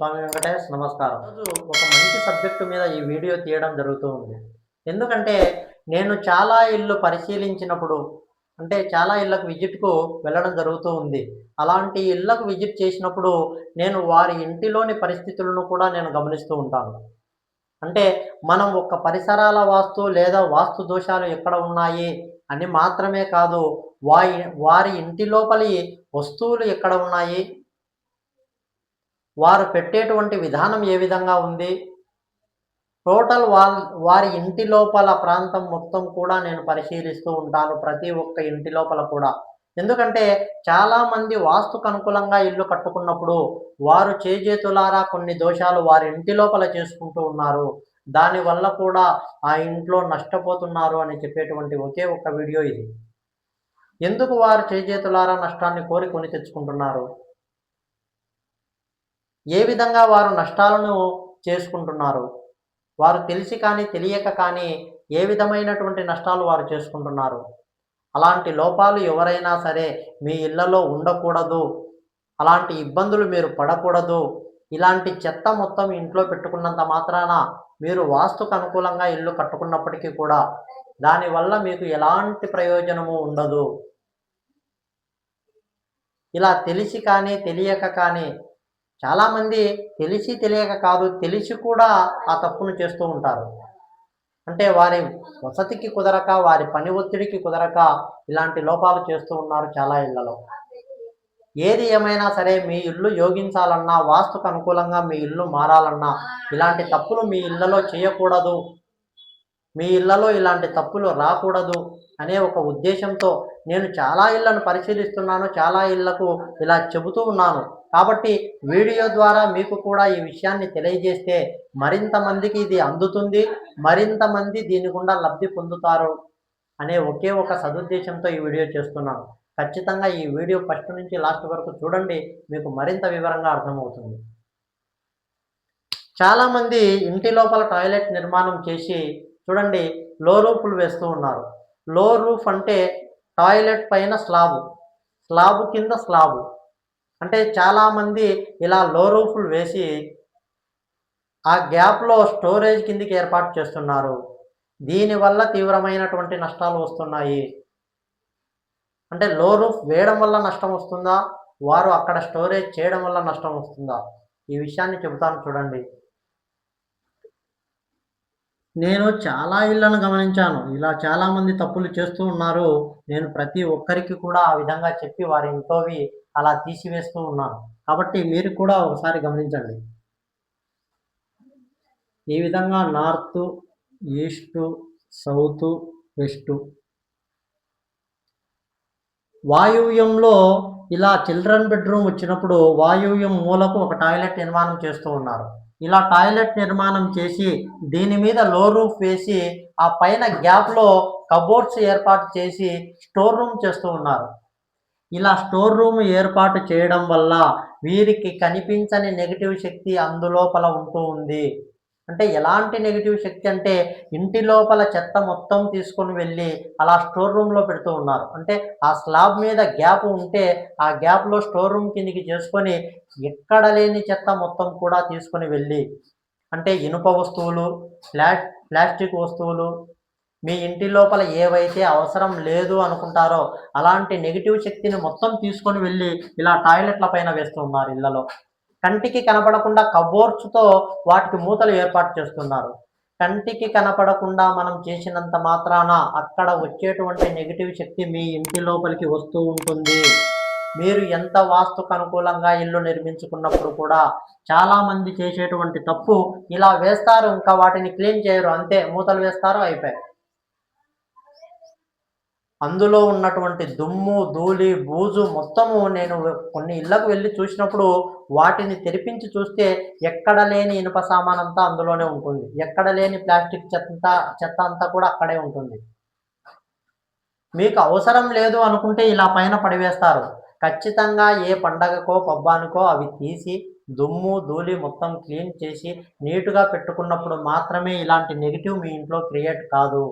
స్వామి వెంకటేష్ నమస్కారం. ఒక మంచి సబ్జెక్టు మీద ఈ వీడియో తీయడం జరుగుతూ ఉంది. ఎందుకంటే నేను చాలా ఇళ్ళు పరిశీలించినప్పుడు అంటే చాలా ఇళ్ళకు విజిట్కు వెళ్ళడం జరుగుతూ ఉంది. అలాంటి ఇళ్ళకు విజిట్ చేసినప్పుడు నేను వారి ఇంటిలోని పరిస్థితులను కూడా నేను గమనిస్తూ ఉంటాను. అంటే మనం ఒక పరిసరాల వాస్తు లేదా వాస్తు దోషాలు ఎక్కడ ఉన్నాయి అని మాత్రమే కాదు వారి వారి ఇంటి లోపలి వస్తువులు ఎక్కడ ఉన్నాయి వారు పెట్టేటువంటి విధానం ఏ విధంగా ఉంది? టోటల్ వాల్ వారి ఇంటి లోపల ప్రాంతం మొత్తం కూడా నేను పరిశీలిస్తూ ఉంటాను ప్రతి ఒక్క ఇంటి లోపల కూడా. ఎందుకంటే చాలామంది వాస్తుకు అనుకూలంగా ఇల్లు కట్టుకున్నప్పుడు వారు చేజేతులారా కొన్ని దోషాలు వారి ఇంటి లోపల చేసుకుంటూ ఉన్నారు. దానివల్ల కూడా ఆ ఇంట్లో నష్టపోతున్నారు అని చెప్పేటువంటి ఒకే ఒక్క వీడియో ఇది. ఎందుకు వారు చేజేతులారా నష్టాన్ని కోరి కొని తెచ్చుకుంటున్నారు? ఏ విధంగా వారు నష్టాలను చేసుకుంటున్నారు? వారు తెలిసి కానీ తెలియక కానీ ఏ విధమైనటువంటి నష్టాలు వారు చేసుకుంటున్నారు? అలాంటి లోపాలు ఎవరైనా సరే మీ ఇళ్ళలో ఉండకూడదు. అలాంటి ఇబ్బందులు మీరు పడకూడదు. ఇలాంటి చెత్త మొత్తం ఇంట్లో పెట్టుకున్నంత మాత్రాన మీరు వాస్తుకు అనుకూలంగా ఇల్లు కట్టుకున్నప్పటికీ కూడా దానివల్ల మీకు ఎలాంటి ప్రయోజనము ఉండదు. ఇలా తెలిసి కానీ తెలియక కానీ చాలామంది తెలిసి తెలియక కాదు తెలిసి కూడా ఆ తప్పును చేస్తూ ఉంటారు. అంటే వారి వసతికి కుదరక వారి పని ఒత్తిడికి కుదరక ఇలాంటి లోపాలు చేస్తూ ఉన్నారు చాలా ఇళ్ళలో. ఏది ఏమైనా సరే మీ ఇల్లు యోగించాలన్నా వాస్తుకు అనుకూలంగా మీ ఇల్లు మారాలన్నా ఇలాంటి తప్పులు మీ ఇళ్ళలో చేయకూడదు. మీ ఇళ్ళలో ఇలాంటి తప్పులు రాకూడదు అనే ఒక ఉద్దేశంతో నేను చాలా ఇళ్ళను పరిశీలిస్తున్నాను చాలా ఇళ్ళకు ఇలా చెబుతూ ఉన్నాను. కాబట్టి వీడియో ద్వారా మీకు కూడా ఈ విషయాన్ని తెలియజేస్తే మరింత మందికి ఇది అందుతుంది మరింత మంది దీని గుండా లబ్ధి పొందుతారు అనే ఒకే ఒక సదుద్దేశంతో ఈ వీడియో చేస్తున్నాను. ఖచ్చితంగా ఈ వీడియో ఫస్ట్ నుంచి లాస్ట్ వరకు చూడండి మీకు మరింత వివరంగా అర్థమవుతుంది. చాలామంది ఇంటి లోపల టాయిలెట్ నిర్మాణం చేసి చూడండి లో రూఫ్లు వేస్తూ ఉన్నారు. లో రూఫ్ అంటే టాయిలెట్ పైన స్లాబు. స్లాబు కింద స్లాబు. అంటే చాలామంది ఇలా లో రూఫ్లు వేసి ఆ గ్యాప్లో స్టోరేజ్ కిందికి ఏర్పాటు చేస్తున్నారు. దీనివల్ల తీవ్రమైనటువంటి నష్టాలు వస్తున్నాయి. అంటే లో రూఫ్ వేయడం వల్ల నష్టం వస్తుందా? వారు అక్కడ స్టోరేజ్ చేయడం వల్ల నష్టం వస్తుందా? ఈ విషయాన్ని చెబుతాను చూడండి. నేను చాలా ఇళ్ళను గమనించాను. ఇలా చాలా మంది తప్పులు చేస్తూ ఉన్నారు. నేను ప్రతి ఒక్కరికి కూడా ఆ విధంగా చెప్పి వారి ఇంట్లోవి అలా తీసివేస్తూ ఉన్నాను. కాబట్టి మీరు కూడా ఒకసారి గమనించండి. ఈ విధంగా నార్త్ ఈస్ట్ సౌత్ వెస్ట్ వాయువ్యంలో ఇలా చిల్డ్రన్ బెడ్రూమ్ వచ్చినప్పుడు వాయువ్యం మూలకు ఒక టాయిలెట్ నిర్మాణం చేస్తూ ఉన్నారు. ఇలా టాయిలెట్ నిర్మాణం చేసి దీని మీద లో రూఫ్ వేసి ఆ పైన గ్యాప్లో కబోర్డ్స్ ఏర్పాటు చేసి స్టోర్ రూమ్ చేస్తూ ఉన్నారు. ఇలా స్టోర్ రూమ్ ఏర్పాటు చేయడం వల్ల వీరికి కనిపించని నెగిటివ్ శక్తి అందులోపల ఉంటూ ఉంది. అంటే ఎలాంటి నెగిటివ్ శక్తి అంటే ఇంటి లోపల చెత్త మొత్తం తీసుకొని వెళ్ళి అలా స్టోర్ రూమ్లో పెడుతూ ఉన్నారు. అంటే ఆ స్లాబ్ మీద గ్యాప్ ఉంటే ఆ గ్యాప్లో స్టోర్ రూమ్ కిందికి చేసుకొని ఎక్కడ లేని చెత్త మొత్తం కూడా తీసుకొని వెళ్ళి అంటే ఇనుప వస్తువులు ప్లా ప్లాస్టిక్ వస్తువులు మీ ఇంటి లోపల ఏవైతే అవసరం లేదు అనుకుంటారో అలాంటి నెగిటివ్ శక్తిని మొత్తం తీసుకొని వెళ్ళి ఇలా టాయిలెట్ల పైన వేస్తున్నారు ఇళ్ళలో ఇళ్ళలో. కంటికి కనపడకుండా కబోర్డ్స్తో వాటికి మూతలు ఏర్పాటు చేస్తున్నారు. కంటికి కనపడకుండా మనం చేసినంత మాత్రాన అక్కడ వచ్చేటువంటి నెగిటివ్ శక్తి మీ ఇంటి లోపలికి వస్తూ ఉంటుంది. మీరు ఎంత వాస్తుకు అనుకూలంగా ఇల్లు నిర్మించుకున్నప్పుడు కూడా చాలామంది చేసేటువంటి తప్పు ఇలా వేస్తారు ఇంకా వాటిని క్లీన్ చేయరు అంతే మూతలు వేస్తారు అయిపోయాయి. అందులో ఉన్నటువంటి దుమ్ము ధూళి బూజు మొత్తము నేను కొన్ని ఇళ్ళకు వెళ్ళి చూసినప్పుడు వాటిని తెరిపించి చూస్తే ఎక్కడ లేని ఇనుప సామానంతా అందులోనే ఉంటుంది. ఎక్కడ లేని ప్లాస్టిక్ చెత్త చెత్త అంతా కూడా అక్కడే ఉంటుంది. మీకు అవసరం లేదు అనుకుంటే ఇలా పైన పడివేస్తారు. ఖచ్చితంగా ఏ పండగకో పబ్బానికో అవి తీసి దుమ్ము ధూళి మొత్తం క్లీన్ చేసి నీటుగా పెట్టుకున్నప్పుడు మాత్రమే ఇలాంటి నెగిటివ్ మీ ఇంట్లో క్రియేట్ కాదు.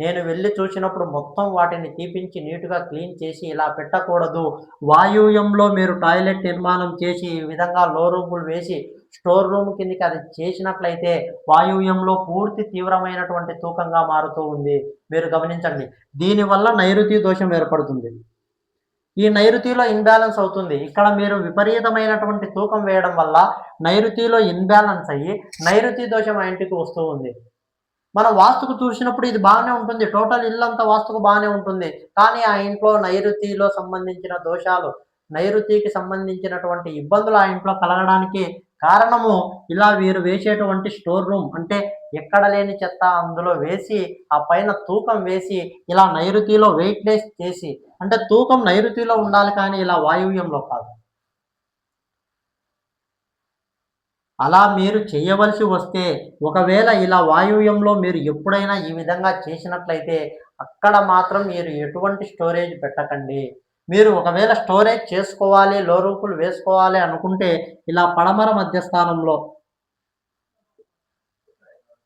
నేను వెళ్ళి చూసినప్పుడు మొత్తం వాటిని తీపించి నీటుగా క్లీన్ చేసి ఇలా పెట్టకూడదు. వాయువ్యంలో మీరు టాయిలెట్ నిర్మాణం చేసి ఈ విధంగా లో రూములు వేసి స్టోర్ రూమ్ కిందకి అది చేసినట్లయితే వాయువ్యంలో పూర్తి తీవ్రమైనటువంటి తూకంగా మారుతూ ఉంది. మీరు గమనించండి. దీనివల్ల నైరుతి దోషం ఏర్పడుతుంది. ఈ నైరుతిలో ఇన్బ్యాలెన్స్ అవుతుంది. ఇక్కడ మీరు విపరీతమైనటువంటి తూకం వేయడం వల్ల నైరుతిలో ఇన్బ్యాలెన్స్ అయ్యి నైరుతి దోషం ఆ ఇంటికి వస్తూ ఉంది. మనం వాస్తుకు చూసినప్పుడు ఇది బాగానే ఉంటుంది. టోటల్ ఇల్లంతా వాస్తుకు బాగానే ఉంటుంది. కానీ ఆ ఇంట్లో నైరుతిలో సంబంధించిన దోషాలు నైరుతికి సంబంధించినటువంటి ఇబ్బందులు ఆ ఇంట్లో కలగడానికి కారణము ఇలా వీరు వేసేటువంటి స్టోర్ రూమ్ అంటే ఎక్కడ లేని చెత్త అందులో వేసి ఆ పైన తూకం వేసి ఇలా నైరుతిలో వెయిట్లెస్ చేసి అంటే తూకం నైరుతిలో ఉండాలి కానీ ఇలా వాయువ్యంలో కాదు. అలా మీరు చేయవలసి వస్తే ఒకవేళ ఇలా వాయువ్యంలో మీరు ఎప్పుడైనా ఈ విధంగా చేసినట్లయితే అక్కడ మాత్రం మీరు ఎటువంటి స్టోరేజ్ పెట్టకండి. మీరు ఒకవేళ స్టోరేజ్ చేసుకోవాలి లోరూపులు వేసుకోవాలి అనుకుంటే ఇలా పడమర మధ్యస్థానంలో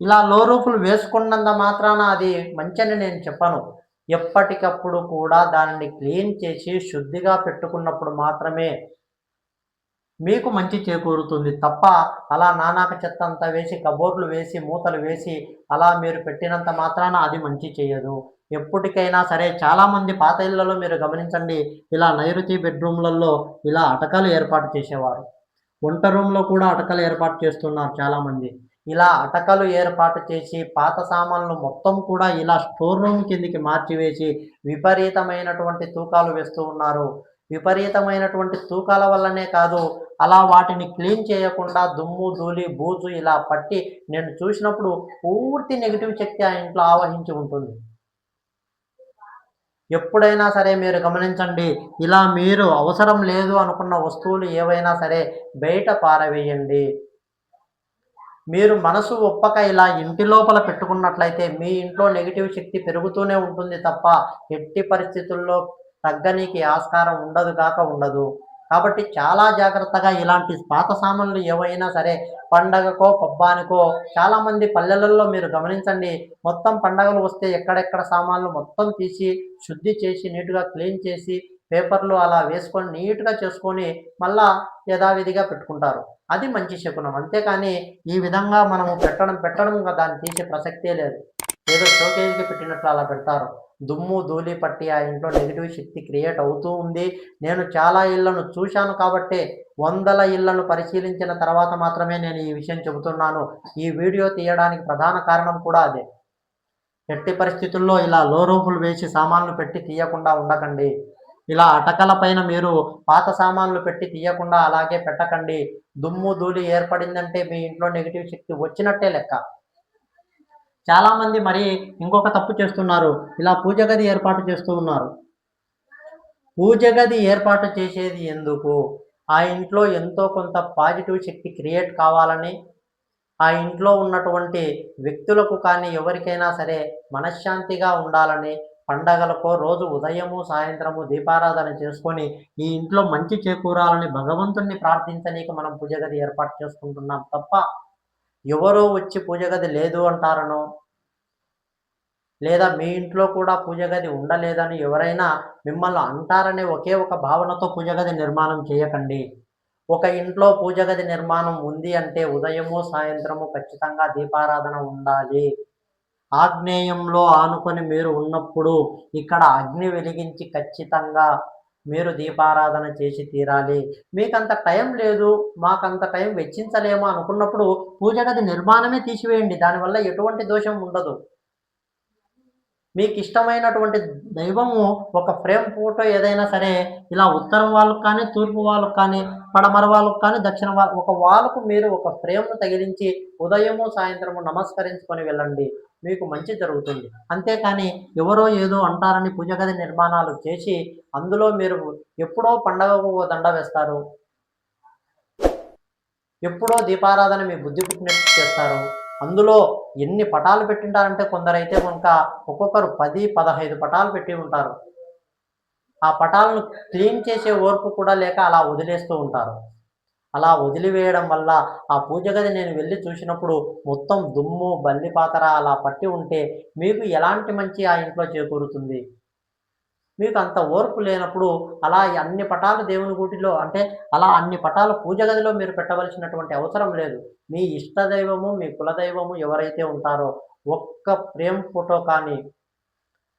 ఇలా లోరూపులు వేసుకున్నంత మాత్రాన అది మంచని నేను చెప్పను. ఎప్పటికప్పుడు కూడా దానిని క్లీన్ చేసి శుద్ధిగా పెట్టుకున్నప్పుడు మాత్రమే మీకు మంచి చేకూరుతుంది తప్ప అలా నానాక చెత్త అంతా వేసి కబోర్లు వేసి మూతలు వేసి అలా మీరు పెట్టినంత మాత్రాన అది మంచి చేయదు. ఎప్పటికైనా సరే చాలామంది పాత ఇళ్ళలో మీరు గమనించండి ఇలా నైరుతి బెడ్రూమ్లలో ఇలా అటకలు ఏర్పాటు చేసేవారు. వంట రూమ్లో కూడా అటకలు ఏర్పాటు చేస్తున్నారు చాలామంది. ఇలా అటకలు ఏర్పాటు చేసి పాత సామాన్లు మొత్తం కూడా ఇలా స్టోర్ రూమ్ కిందికి మార్చివేసి విపరీతమైనటువంటి తూకాలు వేస్తూ ఉన్నారు. విపరీతమైనటువంటి తూకాల వల్లనే కాదు అలా వాటిని క్లీన్ చేయకుండా దుమ్ము ధూళి బూజు ఇలా పట్టి నేను చూసినప్పుడు పూర్తి నెగిటివ్ శక్తి ఆ ఇంట్లో ఆవహించి ఉంటుంది. ఎప్పుడైనా సరే మీరు గమనించండి ఇలా మీరు అవసరం లేదు అనుకున్న వస్తువులు ఏవైనా సరే బయట పారవేయండి. మీరు మనసు ఒప్పక ఇలా ఇంటి లోపల పెట్టుకున్నట్లయితే మీ ఇంట్లో నెగిటివ్ శక్తి పెరుగుతూనే ఉంటుంది తప్ప ఎట్టి పరిస్థితుల్లో తగ్గనీకి ఆస్కారం ఉండదు కాక ఉండదు. కాబట్టి చాలా జాగ్రత్తగా ఇలాంటి పాత సామాన్లు ఏవైనా సరే పండగకో పబ్బానికో చాలామంది పల్లెలలో మీరు గమనించండి. మొత్తం పండగలు వస్తే ఎక్కడెక్కడ సామాన్లు మొత్తం తీసి శుద్ధి చేసి నీట్గా క్లీన్ చేసి పేపర్లు అలా వేసుకొని నీట్గా చేసుకొని మళ్ళా యథావిధిగా పెట్టుకుంటారు. అది మంచి శకునం. అంతేకాని ఈ విధంగా మనము పెట్టడం పెట్టడం దాన్ని తీసే ప్రసక్తే లేదు. ఏదో షోకేజ్కి పెట్టినట్లు అలా పెడతారు. దుమ్ము ధూళి పట్టి ఆ ఇంట్లో నెగిటివ్ శక్తి క్రియేట్ అవుతూ ఉంది. నేను చాలా ఇళ్ళను చూశాను కాబట్టే వందల ఇళ్ళను పరిశీలించిన తర్వాత మాత్రమే నేను ఈ విషయం చెబుతున్నాను. ఈ వీడియో తీయడానికి ప్రధాన కారణం కూడా అదే. ఎట్టి పరిస్థితుల్లో ఇలా లో రూపులు వేసి సామాన్లు పెట్టి తీయకుండా ఉండకండి. ఇలా అటకల పైన మీరు పాత సామాన్లు పెట్టి తీయకుండా అలాగే పెట్టకండి. దుమ్ము ధూళి ఏర్పడిందంటే మీ ఇంట్లో నెగిటివ్ శక్తి వచ్చినట్టే లెక్క. చాలామంది మరి ఇంకొక తప్పు చేస్తున్నారు. ఇలా పూజ గది ఏర్పాటు చేస్తూ ఉన్నారు. పూజ గది ఏర్పాటు చేసేది ఎందుకు? ఆ ఇంట్లో ఎంతో కొంత పాజిటివ్ శక్తి క్రియేట్ కావాలని ఆ ఇంట్లో ఉన్నటువంటి వ్యక్తులకు కానీ ఎవరికైనా సరే మనశ్శాంతిగా ఉండాలని పండగలకో రోజు ఉదయము సాయంత్రము దీపారాధన చేసుకొని ఈ ఇంట్లో మంచి చేకూరాలని భగవంతుణ్ణి ప్రార్థించనీకి మనం పూజ గది ఏర్పాటు చేసుకుంటున్నాం తప్ప ఎవరో వచ్చి పూజ గది లేదు అంటారనో లేదా మీ ఇంట్లో కూడా పూజ గది ఉండలేదని ఎవరైనా మిమ్మల్ని అంటారనే ఒకే ఒక భావనతో పూజ గది నిర్మాణం చేయకండి. ఒక ఇంట్లో పూజ గది నిర్మాణం ఉంది అంటే ఉదయము సాయంత్రము ఖచ్చితంగా దీపారాధన ఉండాలి. ఆగ్నేయంలో ఆనుకొని మీరు ఉన్నప్పుడు ఇక్కడ అగ్ని వెలిగించి ఖచ్చితంగా మీరు దీపారాధన చేసి తీరాలి. మీకంత టైం లేదు మాకంత టైం వెచ్చించలేమో అనుకున్నప్పుడు పూజ గది నిర్మాణమే తీసివేయండి. దానివల్ల ఎటువంటి దోషం ఉండదు. మీకు ఇష్టమైనటువంటి దైవము ఒక ఫ్రేమ్ ఫోటో ఏదైనా సరే ఇలా ఉత్తరం వాళ్ళకు కానీ తూర్పు వాళ్ళకు కానీ పడమర వాళ్ళకు కానీ దక్షిణ వాళ్ళ ఒక వాళ్ళకు మీరు ఒక ఫ్రేమ్ను తగిలించి ఉదయము సాయంత్రము నమస్కరించుకొని వెళ్ళండి. మీకు మంచి జరుగుతుంది. అంతేకాని ఎవరో ఏదో అంటారని పూజగది నిర్మాణాలు చేసి అందులో మీరు ఎప్పుడో పండగకు దండ వేస్తారు. ఎప్పుడో దీపారాధన మీ బుద్ధి పుట్టినట్టు చేస్తారు. అందులో ఎన్ని పటాలు పెట్టింటారంటే కొందరైతే కనుక ఒక్కొక్కరు పది పదహైదు పటాలు పెట్టి ఉంటారు. ఆ పటాలను క్లీన్ చేసే ఓర్పు కూడా లేక అలా వదిలేస్తూ ఉంటారు. అలా వదిలివేయడం వల్ల ఆ పూజ గది నేను వెళ్ళి చూసినప్పుడు మొత్తం దుమ్ము బల్లిపాతర అలా పట్టి ఉంటే మీకు ఎలాంటి మంచి ఆ ఇంట్లో చేకూరుతుంది? మీకు అంత ఓర్పు లేనప్పుడు అలా అన్ని పటాలు దేవుని గుడిలో అంటే అలా అన్ని పటాలు పూజ గదిలో మీరు పెట్టవలసినటువంటి అవసరం లేదు. మీ ఇష్టదైవము మీ కులదైవము ఎవరైతే ఉంటారో ఒక్క ప్రేమ ఫోటో కానీ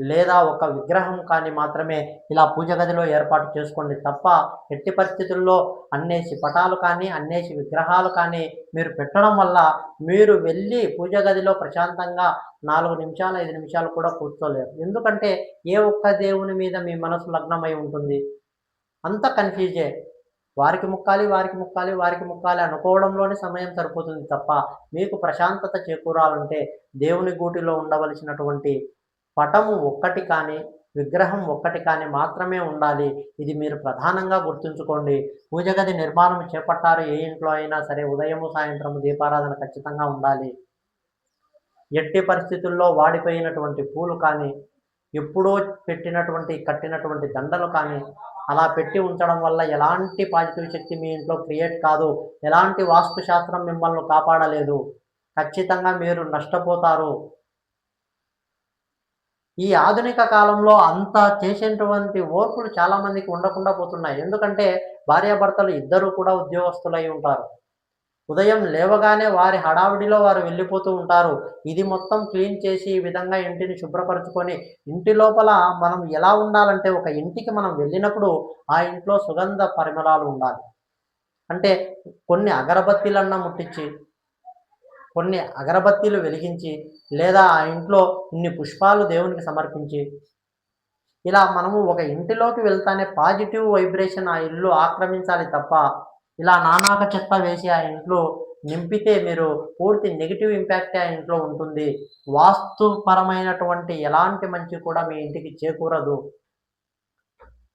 లేదా ఒక విగ్రహం కానీ మాత్రమే ఇలా పూజ గదిలో ఏర్పాటు చేసుకోండి తప్ప ఎట్టి పరిస్థితుల్లో అన్నేసి పటాలు కానీ అన్నేసి విగ్రహాలు కానీ మీరు పెట్టడం వల్ల మీరు వెళ్ళి పూజ గదిలో ప్రశాంతంగా నాలుగు నిమిషాలు ఐదు నిమిషాలు కూడా కూర్చోలేరు. ఎందుకంటే ఏ ఒక్క దేవుని మీద మీ మనసు లగ్నమై ఉంటుంది. అంత కన్ఫ్యూజే. వారికి ముక్కాలి వారికి ముక్కాలి వారికి ముక్కాలి అనుకోవడంలోనే సమయం సరిపోతుంది తప్ప మీకు ప్రశాంతత చేకూరాలంటే దేవుని గూటిలో ఉండవలసినటువంటి పటము ఒక్కటి కానీ విగ్రహం ఒక్కటి కానీ మాత్రమే ఉండాలి. ఇది మీరు ప్రధానంగా గుర్తుంచుకోండి. పూజ గది నిర్మాణం చేపట్టారు. ఏ ఇంట్లో అయినా సరే ఉదయము సాయంత్రము దీపారాధన ఖచ్చితంగా ఉండాలి. ఎట్టి పరిస్థితుల్లో వాడిపోయినటువంటి పూలు కానీ ఎప్పుడో పెట్టినటువంటి కట్టినటువంటి దండలు కానీ అలా పెట్టి ఉంచడం వల్ల ఎలాంటి పాజిటివ్ శక్తి మీ ఇంట్లో క్రియేట్ కాదు. ఎలాంటి వాస్తు శాస్త్రం మిమ్మల్ని కాపాడలేదు. ఖచ్చితంగా మీరు నష్టపోతారు. ఈ ఆధునిక కాలంలో అంత చేసేటువంటి ఓర్పులు చాలా మందికి ఉండకుండా పోతున్నాయి. ఎందుకంటే భార్యాభర్తలు ఇద్దరు కూడా ఉద్యోగస్తులై ఉంటారు. ఉదయం లేవగానే వారి హడావిడిలో వారు వెళ్ళిపోతూ ఉంటారు. ఇది మొత్తం క్లీన్ చేసి ఈ విధంగా ఇంటిని శుభ్రపరచుకొని ఇంటి లోపల మనం ఎలా ఉండాలంటే ఒక ఇంటికి మనం వెళ్ళినప్పుడు ఆ ఇంట్లో సుగంధ పరిమళాలు ఉండాలి. అంటే కొన్ని అగరబత్తీలన్నా ముట్టించి కొన్ని అగరబత్తీలు వెలిగించి లేదా ఆ ఇంట్లో ఇన్ని పుష్పాలు దేవునికి సమర్పించి ఇలా మనము ఒక ఇంటిలోకి వెళ్తానే పాజిటివ్ వైబ్రేషన్ ఆ ఇల్లు ఆక్రమించాలి తప్ప ఇలా నానాక చెత్త వేసి ఆ ఇంట్లో నింపితే మీరు పూర్తి నెగిటివ్ ఇంపాక్ట్ ఆ ఇంట్లో ఉంటుంది. వాస్తుపరమైనటువంటి ఎలాంటి మంచి కూడా మీ ఇంటికి చేకూరదు.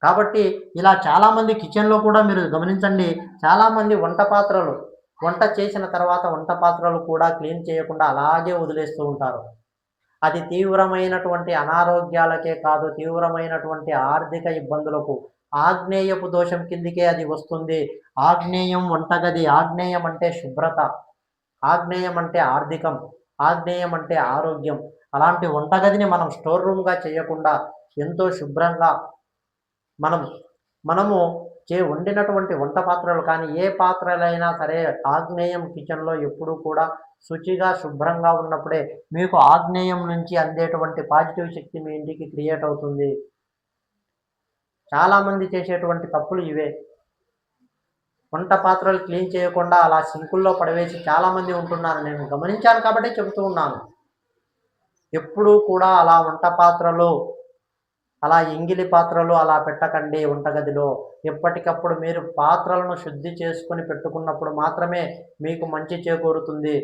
కాబట్టి ఇలా చాలామంది కిచెన్లో కూడా మీరు గమనించండి చాలామంది వంట పాత్రలు వంట చేసిన తర్వాత వంట పాత్రలు కూడా క్లీన్ చేయకుండా అలాగే వదిలేస్తూ ఉంటారు. అది తీవ్రమైనటువంటి అనారోగ్యాలకే కాదు తీవ్రమైనటువంటి ఆర్థిక ఇబ్బందులకు ఆగ్నేయపు దోషం కిందికే అది వస్తుంది. ఆగ్నేయం వంటగది ఆగ్నేయం అంటే శుభ్రత ఆగ్నేయం అంటే ఆర్థికం ఆగ్నేయం అంటే ఆరోగ్యం. అలాంటి వంటగదిని మనం స్టోర్ రూమ్గా చేయకుండా ఎంతో శుభ్రంగా మనం మనము చే వండినటువంటి వంట పాత్రలు కానీ ఏ పాత్రలైనా సరే ఆగ్నేయం కిచెన్లో ఎప్పుడూ కూడా శుచిగా శుభ్రంగా ఉన్నప్పుడే మీకు ఆగ్నేయం నుంచి అందేటువంటి పాజిటివ్ శక్తి మీ ఇంటికి క్రియేట్ అవుతుంది. చాలామంది చేసేటువంటి తప్పులు ఇవే. వంట పాత్రలు క్లీన్ చేయకుండా అలా సింకుల్లో పడవేసి చాలామంది ఉంటున్నారు నేను గమనించాను కాబట్టి చెబుతూ ఉన్నాను. ఎప్పుడూ కూడా అలా వంట పాత్రలు అలా ఎంగిలి పాత్రలు అలా పెట్టకండి వంటగదిలో. ఎప్పటికప్పుడు మీరు పాత్రలను శుద్ధి చేసుకొని పెట్టుకున్నప్పుడు మాత్రమే మీకు మంచి చేకూరుతుంది.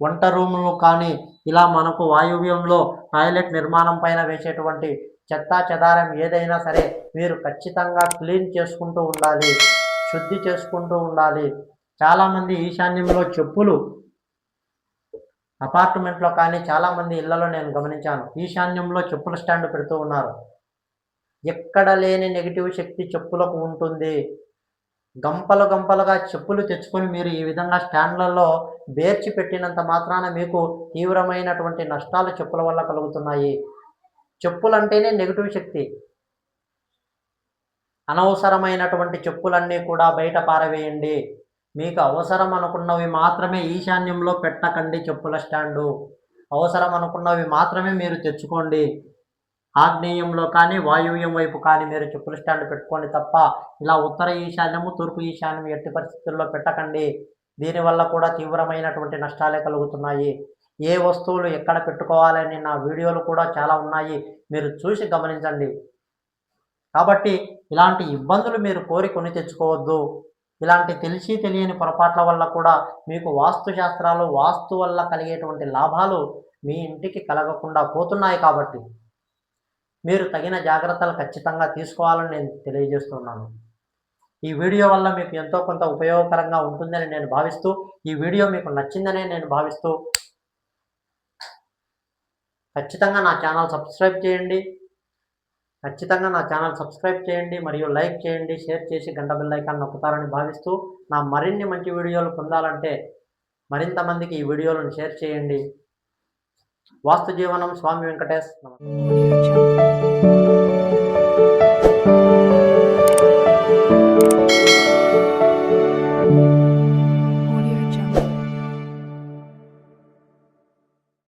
వంట రూములు కానీ ఇలా మనకు వాయువ్యంలో టాయిలెట్ నిర్మాణం పైన వేసేటువంటి చెత్తా చెదారం ఏదైనా సరే మీరు ఖచ్చితంగా క్లీన్ చేసుకుంటూ ఉండాలి శుద్ధి చేసుకుంటూ ఉండాలి. చాలామంది ఈశాన్యంలో చెప్పులు అపార్ట్మెంట్లో కానీ చాలామంది ఇళ్ళలో నేను గమనించాను. ఈశాన్యంలో చెప్పుల స్టాండ్ పెడుతూ ఉన్నారు. ఎక్కడ లేని నెగిటివ్ శక్తి చెప్పులకు ఉంటుంది. గంపలు గంపలుగా చెప్పులు తెచ్చుకొని మీరు ఈ విధంగా స్టాండ్లలో బేర్చి పెట్టినంత మాత్రాన మీకు తీవ్రమైనటువంటి నష్టాలు చెప్పుల వల్ల కలుగుతున్నాయి. చెప్పులు అంటేనే నెగిటివ్ శక్తి. అనవసరమైనటువంటి చెప్పులన్నీ కూడా బయట పారవేయండి. మీకు అవసరం అనుకున్నవి మాత్రమే ఈశాన్యంలో పెట్టకండి చెప్పుల స్టాండు. అవసరం అనుకున్నవి మాత్రమే మీరు తెచ్చుకోండి. ఆగ్నేయంలో కానీ వాయువ్యం వైపు కానీ మీరు చెప్పుల స్టాండ్ పెట్టుకోండి తప్ప ఇలా ఉత్తర ఈశాన్యము తూర్పు ఈశాన్యం ఎట్టి పరిస్థితుల్లో పెట్టకండి. దీనివల్ల కూడా తీవ్రమైనటువంటి నష్టాలే కలుగుతున్నాయి. ఏ వస్తువులు ఎక్కడ పెట్టుకోవాలని నా వీడియోలు కూడా చాలా ఉన్నాయి. మీరు చూసి గమనించండి. కాబట్టి ఇలాంటి ఇబ్బందులు మీరు కోరి కొని తెచ్చుకోవద్దు. ఇలాంటి తెలిసి తెలియని పొరపాట్ల వల్ల కూడా మీకు వాస్తు శాస్త్రాలు వాస్తు వల్ల కలిగేటువంటి లాభాలు మీ ఇంటికి కలగకుండా పోతున్నాయి కాబట్టి. మీరు తగిన జాగ్రత్తలు ఖచ్చితంగా తీసుకోవాలని నేను తెలియజేస్తున్నాను. ఈ వీడియో వల్ల మీకు ఎంతో కొంత ఉపయోగకరంగా ఉంటుందని నేను భావిస్తూ ఈ వీడియో మీకు నచ్చిందనే నేను భావిస్తూ ఖచ్చితంగా నా ఛానల్ సబ్స్క్రైబ్ చేయండి. ఖచ్చితంగా నా ఛానల్ సబ్స్క్రైబ్ చేయండి మరియు లైక్ చేయండి షేర్ చేసి గంట బెల్ ఐకాన్ నొక్కుతారని భావిస్తూ నా మరిన్ని మంచి వీడియోలు పొందాలంటే మరింత మందికి ఈ వీడియోలను షేర్ చేయండి. వాస్తు జీవనం స్వామి వెంకటేష్ నమస్తే